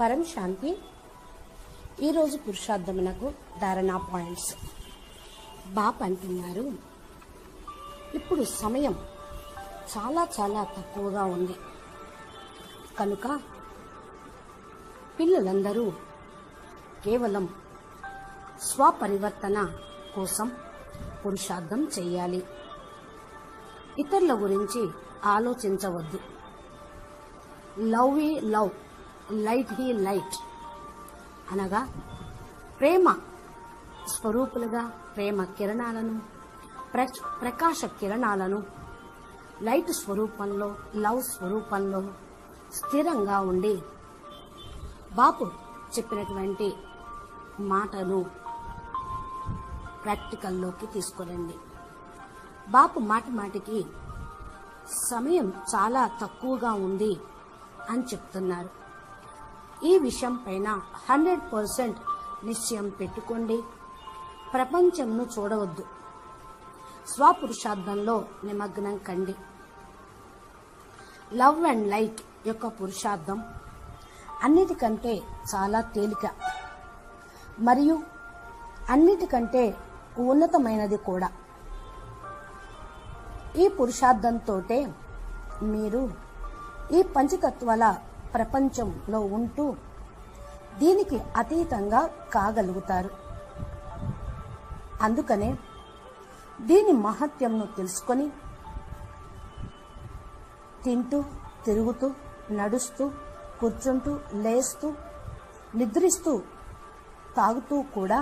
పరం శాంతి. ఈరోజు పురుషార్థమునకు ధారణా పాయింట్స్. బాప్ అంటున్నారు ఇప్పుడు సమయం చాలా చాలా తక్కువగా ఉంది. కనుక పిల్లలందరూ కేవలం స్వపరివర్తన కోసం పురుషార్థం చేయాలి. ఇతరుల గురించి ఆలోచించవద్దు. లవ్ ఈ లవ్. Light he light. అనగా ప్రేమ స్వరూపులుగా ప్రేమ కిరణాలను ప్రకాశ కిరణాలను లైట్ స్వరూపంలో లవ్ స్వరూపంలో స్థిరంగా ఉండి బాపు చెప్పినటువంటి మాటను ప్రాక్టికల్లోకి తీసుకురండి బాపు మాటి మాటికి సమయం చాలా తక్కువగా ఉంది అని చెప్తున్నారు. ఈ విషయం పైన హండ్రెడ్ పర్సెంట్ నిశ్చయం పెట్టుకోండి. ప్రపంచంను చూడవద్దు. స్వపురుషార్థంలో నిమగ్నం కండి. లవ్ అండ్ లైట్ యొక్క పురుషార్థం అన్నిటికంటే చాలా తేలిక. మరియు అన్నిటికంటే ఉన్నతమైనది కూడా. ఈ పురుషార్థంతోటే మీరు ఈ పంచతత్వాల ప్రపంచంలో ఉంటూ దీనికి అతీతంగా కాగలుగుతారు. అందుకనే దీని మహత్యంను తెలుసుకొని తింటూ తిరుగుతూ నడుస్తూ కూర్చుంటూ లేస్తూ నిద్రిస్తూ తాగుతూ కూడా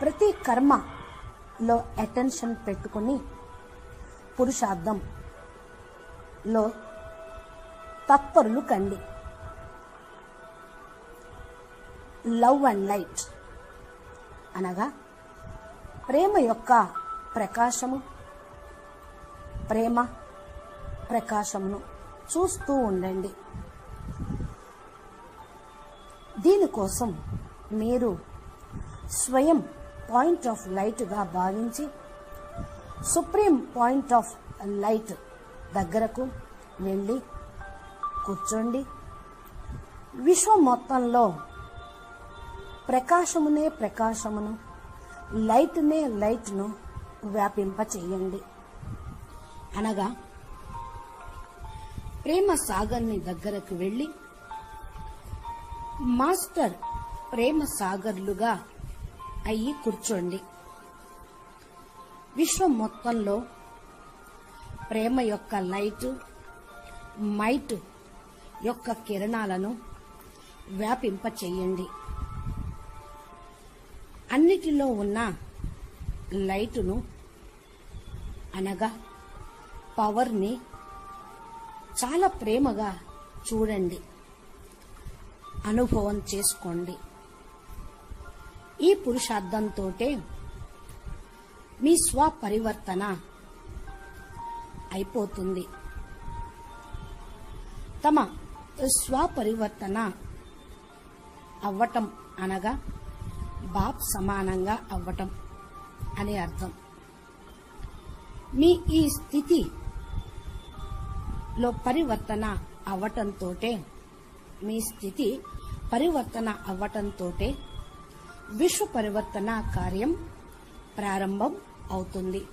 ప్రతి కర్మలో అటెన్షన్ పెట్టుకొని పురుషార్థంలో తత్పరులు కండి. Love and light. అనగా ప్రేమ యొక్క ప్రకాశము ప్రేమ ప్రకాశమును చూస్తూ ఉండండి. దీనికోసం మీరు స్వయం పాయింట్ ఆఫ్ లైట్గా భావించి సుప్రీం పాయింట్ ఆఫ్ లైట్ దగ్గరకు వెళ్ళి కూర్చోండి. విశ్వం మొత్తంలో ప్రకాశమునే ప్రకాశమును లైట్నే లైట్ను వ్యాపింప చేయండి అనగా ప్రేమ సాగర్ని దగ్గరకు వెళ్ళి మాస్టర్ ప్రేమ సాగర్లుగా అయ్యి కూర్చోండి. విశ్వం మొత్తంలో ప్రేమ యొక్క లైట్ మైట్ యొక్క కిరణాలను వ్యాపింప చేయండి అన్నిటిలో ఉన్న లైటును అనగా పవర్ని చాలా ప్రేమగా చూడండి. అనుభవం చేసుకోండి. ఈ పురుషార్థంతోటే మీ స్వపరివర్తన అయిపోతుంది. తమ స్వపరివర్తన అవ్వటం అనగా బాప్ సమానంగా అవ్వటం అని అర్థం. మీ ఈ స్థితిలో పరివర్తన అవ్వటంతోటే మీ స్థితి పరివర్తన అవ్వటంతోటే విశ్వ పరివర్తన కార్యం ప్రారంభం అవుతుంది.